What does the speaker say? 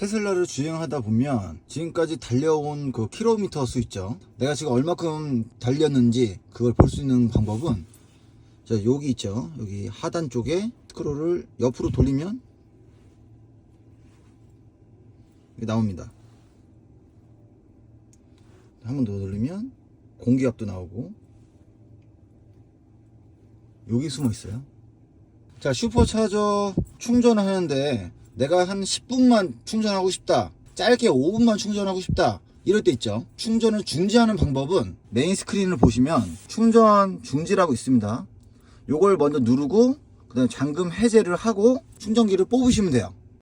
테슬라를 주행하다 보면 지금까지 달려온 그 킬로미터 수 있죠. 내가 지금 얼마큼 달렸는지 그걸 볼 수 있는 방법은 자 여기 있죠. 여기 하단 쪽에 스크롤을 옆으로 돌리면 나옵니다. 한 번 더 돌리면 공기압도 나오고 여기 숨어 있어요. 자 슈퍼차저 충전하는데 내가 한 10분만 충전하고 싶다. 짧게 5분만 충전하고 싶다. 이럴 때 있죠. 충전을 중지하는 방법은 메인 스크린을 보시면 충전 중지라고 있습니다. 요걸 먼저 누르고 그 다음에 잠금 해제를 하고 충전기를 뽑으시면 돼요